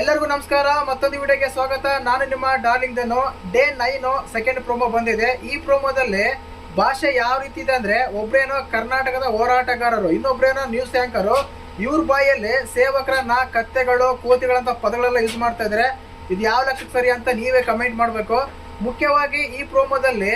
ಎಲ್ಲರಿಗೂ ನಮಸ್ಕಾರ, ಮತ್ತೊಂದು ವಿಡಿಯೋಗೆ ಸ್ವಾಗತ. ನಾನು ನಿಮ್ಮ darling Dhanu day nine second promo ಬಂದಿದೆ. ಈ ಪ್ರೋಮೋದಲ್ಲಿ ಭಾಷೆ ಯಾವ ರೀತಿ ಇದೆ ಅಂದ್ರೆ, ಒಬ್ರೇನೋ ಕರ್ನಾಟಕದ ಹೋರಾಟಗಾರರು, ಇನ್ನೊಬ್ರೇನೋ ನ್ಯೂಸ್ ಆಂಕರು ಇವ್ರ ಬಾಯಲ್ಲಿ ಸೇವಕರನ್ನ ಕತ್ತೆಗಳು, ಕೋತಿಗಳಂತ ಪದಗಳೆಲ್ಲ ಯೂಸ್ ಮಾಡ್ತಾ ಇದ್ದಾರೆ ಇದು ಯಾವ ಲಕ್ಷಕ್ಕೆ ಸರಿ ಅಂತ ನೀವೇ ಕಮೆಂಟ್ ಮಾಡಬೇಕು. ಮುಖ್ಯವಾಗಿ ಈ ಪ್ರೋಮೋದಲ್ಲಿ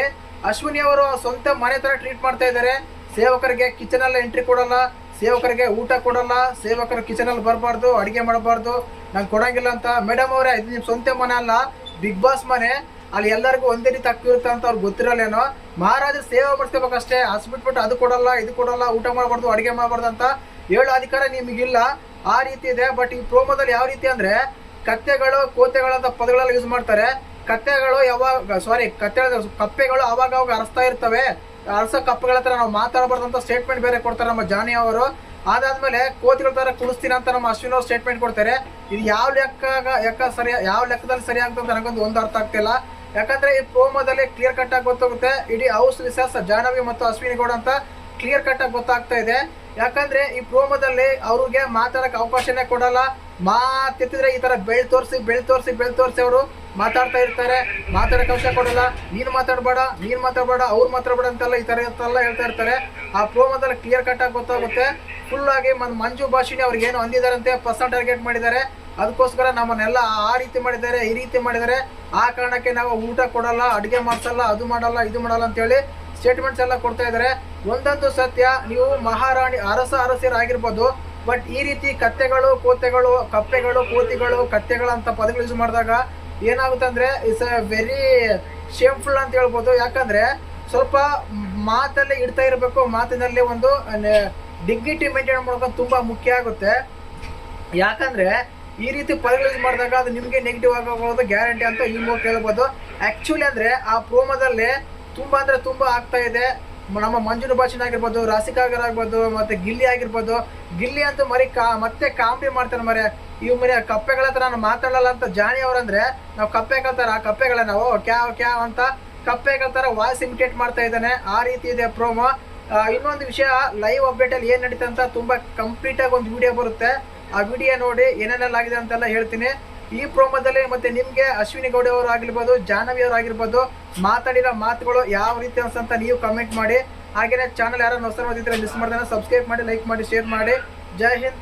ಅಶ್ವಿನಿ ಅವರು ಸ್ವಂತ ಮನೆ ಥರ ಟ್ರೀಟ್ ಮಾಡ್ತಾ ಇದ್ದಾರೆ ಸೇವಕರಿಗೆ ಕಿಚನಲ್ಲಿ ಎಂಟ್ರಿ ಕೊಡಲ್ಲ, ಸೇವಕರಿಗೆ ಊಟ ಕೊಡಲ್ಲ, ಸೇವಕರು ಕಿಚನಲ್ಲಿ ಬರಬಾರ್ದು, ಅಡಿಗೆ ಮಾಡಬಾರ್ದು, ನಂಗೆ ಕೊಡಂಗಿಲ್ಲ ಅಂತ. ಮೇಡಮ್ ಅವರೇ, ಇದು ನಿಮ್ಮ ಸ್ವಂತ ಮನೆ ಅಲ್ಲ ಬಿಗ್ ಬಾಸ್ ಮನೆ. ಅಲ್ಲಿ ಎಲ್ಲರಿಗೂ ಒಂದೇ ರೀತಿ ಇರುತ್ತೆ ಅಂತ ಅವ್ರಿಗೆ ಗೊತ್ತಿರಲ್ಲೇನೋ. ಮಹಾರಾಜ ಸೇವೆ ಮಾಡಿಸ್ಕೋಬೇಕಷ್ಟೇ ಹಾಸ್ಬಿಟ್ಬಿಟ್ಟು ಅದು ಕೊಡಲ್ಲ, ಇದು ಕೊಡಲ್ಲ, ಊಟ ಮಾಡಬಾರ್ದು, ಅಡಿಗೆ ಮಾಡಬಾರ್ದು ಅಂತ ಹೇಳೋ ಅಧಿಕಾರ ನಿಮಗಿಲ್ಲ. ಆ ರೀತಿ ಇದೆ ಬಟ್ ಈ ಪ್ರೋಮೋದಲ್ಲಿ ಯಾವ ರೀತಿ ಅಂದ್ರೆ, ಕತ್ತೆಗಳು, ಕೋತೆಗಳು ಅಂತ ಪದಗಳೆಲ್ಲ ಯೂಸ್ ಮಾಡ್ತಾರೆ. ಕತ್ತೆಗಳು ಯಾವಾಗ ಸಾರಿ ಕತ್ತೆ ಕಪ್ಪೆಗಳು ಅವಾಗ ಅವಾಗ ಅರಸ್ತಾ ಇರ್ತವೆ. ಅರಸ ಕಪ್ಪುಗಳ ಹತ್ರ ನಾವು ಮಾತಾಡಬಾರ್ದು ಅಂತ ಸ್ಟೇಟ್ಮೆಂಟ್ ಬೇರೆ ಕೊಡ್ತಾರೆ ನಮ್ಮ ಜಾನಿ ಅವರು. ಅದಾದ್ಮೇಲೆ ಕೋತಿಗಳ ತರ ಕುಳಿಸ್ತೀನಿ ಅಂತ ನಮ್ಮ ಅಶ್ವಿನ್ ಅವರು ಸ್ಟೇಟ್ಮೆಂಟ್ ಕೊಡ್ತಾರೆ. ಇದು ಯಾವ ಲೆಕ್ಕ ಯಾಕ ಸರಿ, ಯಾವ ಲೆಕ್ಕದಲ್ಲಿ ಸರಿ ಅಂತ ನನಗೊಂದು ಒಂದು ಅರ್ಥ ಆಗ್ತಿಲ್ಲ. ಯಾಕಂದ್ರೆ ಈ ಪ್ರೋಮೋದಲ್ಲಿ ಕ್ಲಿಯರ್ ಕಟ್ ಆಗಿ ಗೊತ್ತಾಗುತ್ತೆ. ಇಡೀ ಹೌಸ್ ರಿಸರ್ಸ್ ಜಾಹ್ನವಿ ಮತ್ತು ಅಶ್ವಿನಿ ಗೌಡ ಅಂತ ಕ್ಲಿಯರ್ ಕಟ್ ಆಗಿ ಗೊತ್ತಾಗ್ತಾ ಇದೆ. ಯಾಕಂದ್ರೆ ಈ ಪ್ರೋಮೋದಲ್ಲಿ ಅವ್ರಿಗೆ ಮಾತಾಡಕ್ ಅವಕಾಶನೇ ಕೊಡಲ್ಲ. ಮಾತಿದ್ರೆ ಈ ತರ ಬೆಳ್ ತೋರಿಸಿ ಬೆಳ್ ತೋರಿಸಿ ಬೆಳ್ ತೋರಿಸಿ ಅವರು ಮಾತಾಡ್ತಾ ಇರ್ತಾರೆ. ಮಾತಾಡಕ್ ಅವಕಾಶ ಕೊಡಲ್ಲ. ನೀನ್ ಮಾತಾಡ್ಬೇಡ ನೀನ್ ಮಾತಾಡ್ಬೇಡ, ಅವ್ರು ಮಾತಾಡ್ಬೇಡ ಅಂತೆಲ್ಲ ಈ ತರ ಎಲ್ಲ ಹೇಳ್ತಾ ಇರ್ತಾರೆ. ಆ ಪ್ರೋಮೋದಲ್ಲಿ ಕ್ಲಿಯರ್ ಕಟ್ ಆಗಿ ಗೊತ್ತಾಗುತ್ತೆ. ಫುಲ್ ಆಗಿ ಮಂಜು ಭಾಷಿನಿ ಅವ್ರಿಗೆ ಏನು ಅಂದಿದಾರಂತೆ ಪರ್ಸನ್ ಟಾರ್ಗೆಟ್ ಮಾಡಿದ್ದಾರೆ. ಅದಕ್ಕೋಸ್ಕರ ನಮ್ಮನ್ನೆಲ್ಲ ಆ ರೀತಿ ಮಾಡಿದ್ದಾರೆ, ಈ ರೀತಿ ಮಾಡಿದ್ದಾರೆ. ಆ ಕಾರಣಕ್ಕೆ ನಾವು ಊಟ ಕೊಡಲ್ಲ, ಅಡುಗೆ ಮಾಡಿಸಲ್ಲ, ಅದು ಮಾಡಲ್ಲ, ಇದು ಮಾಡಲ್ಲ ಅಂತೇಳಿ ಸ್ಟೇಟ್ಮೆಂಟ್ಸ್ ಎಲ್ಲ ಕೊಡ್ತಾ ಇದ್ದಾರೆ. ಒಂದಂತೂ ಸತ್ಯ, ನೀವು ಮಹಾರಾಣಿ, ಅರಸ ಅರಸಿಯರಾಗಿರ್ಬೋದು. ಬಟ್ ಈ ರೀತಿ ಕತ್ತೆಗಳು, ಕೋತೆಗಳು, ಕಪ್ಪೆಗಳು, ಕೋತಿಗಳು ಕತ್ತೆಗಳು ಅಂತ ಪದಗಳು ಯೂಸ್ ಮಾಡಿದಾಗ ಏನಾಗುತ್ತೆ ಅಂದ್ರೆ ಇಟ್ಸ್ ಅ ವೆರಿ ಶೇಮ್ಫುಲ್ ಅಂತ ಹೇಳ್ಬೋದು. ಯಾಕಂದ್ರೆ, ಸ್ವಲ್ಪ ಮಾತಲ್ಲಿ ಇಡ್ತಾ ಇರಬೇಕು. ಮಾತಿನಲ್ಲಿ ಒಂದು ಡಿಗ್ನಿಟಿ ಮೇಂಟೈನ್ ಮಾಡೋದು ತುಂಬಾ ಮುಖ್ಯ ಆಗುತ್ತೆ. ಯಾಕಂದ್ರೆ, ಈ ರೀತಿ ಪದಗಳು ಯೂಸ್ ಮಾಡಿದಾಗ ಅದು ನಿಮಗೆ ನೆಗೆಟಿವ್ ಆಗೋದು ಗ್ಯಾರಂಟಿ ಅಂತ ಈ ಮೂಲಕ ಹೇಳ್ಬೋದು ಆಕ್ಚುಲಿ ಅಂದ್ರೆ, ಆ ಪ್ರೋಮೋದಲ್ಲಿ ತುಂಬಾ ಅಂದರೆ ತುಂಬಾ ಆಗ್ತಾ ಇದೆ. ನಮ್ಮ ಮಂಜುನ ಭಾಷಣ ಆಗಿರ್ಬೋದು, ರಾಸಿಕಾಗರ್ ಆಗ್ಬೋದು ಮತ್ತೆ ಗಿಲ್ಲಿ ಆಗಿರ್ಬೋದು. ಗಿಲ್ಲಿ ಅಂತೂ ಮರಿ ಕಾ, ಮತ್ತೆ ಕಾಮಿಡಿ ಮಾಡ್ತಾರೆ ಮರೆ. ಇವ್ ಮರಿ ಕಪ್ಪೆಗಳ ಹತ್ರ ನಾನು ಮಾತಾಡಲ್ಲ ಅಂತ ಜಾಣಿ ಅವ್ರಂದ್ರೆ, ನಾವು ಕಪ್ಪೆಗಳ ಕಲ್ತಾರ ಕಪ್ಪೆಗಳ ನಾವು, ಕ್ಯಾವ್ ಕ್ಯಾವ್ ಅಂತ ಕಪ್ಪೆಗಳ ಥರ ವಾಯ್ಸ್ ಇಮಿಟೇಟ್ ಮಾಡ್ತಾ ಇದ್ದಾನೆ. ಆ ರೀತಿ ಇದೆ ಪ್ರೋಮೋ. ಇನ್ನೊಂದು ವಿಷಯ, ಲೈವ್ ಅಪ್ಡೇಟ್ ಅಲ್ಲಿ ಏನ್ ನಡೀತಾ ಅಂತ ತುಂಬಾ ಕಂಪ್ಲೀಟ್ ಆಗಿ ಒಂದು ವಿಡಿಯೋ ಬರುತ್ತೆ. ಆ ವಿಡಿಯೋ ನೋಡಿ ಏನೇನೆಲ್ಲ ಆಗಿದೆ ಅಂತೆಲ್ಲ ಹೇಳ್ತೀನಿ. ಈ ಪ್ರೋಮೋದಲ್ಲಿ ಮತ್ತೆ ನಿಮ್ಗೆ ಅಶ್ವಿನಿ ಗೌಡ ಅವರು ಆಗಿರ್ಬೋದು, ಜಾಹ್ನವಿ ಅವರು ಆಗಿರ್ಬೋದು, ಮಾತಾಡಿರೋ ಮಾತುಗಳು ಯಾವ ರೀತಿ ಅನ್ಸಂತ ನೀವು ಕಮೆಂಟ್ ಮಾಡಿ. ಹಾಗೇನೆ ಚಾನಲ್ ಯಾರು ಹೊಸ ಮಿಸ್ ಮಾಡ್ದೆ ಸಬ್ಸ್ಕ್ರೈಬ್ ಮಾಡಿ ಲೈಕ್ ಮಾಡಿ ಶೇರ್ ಮಾಡಿ. ಜೈ ಹಿಂದ್.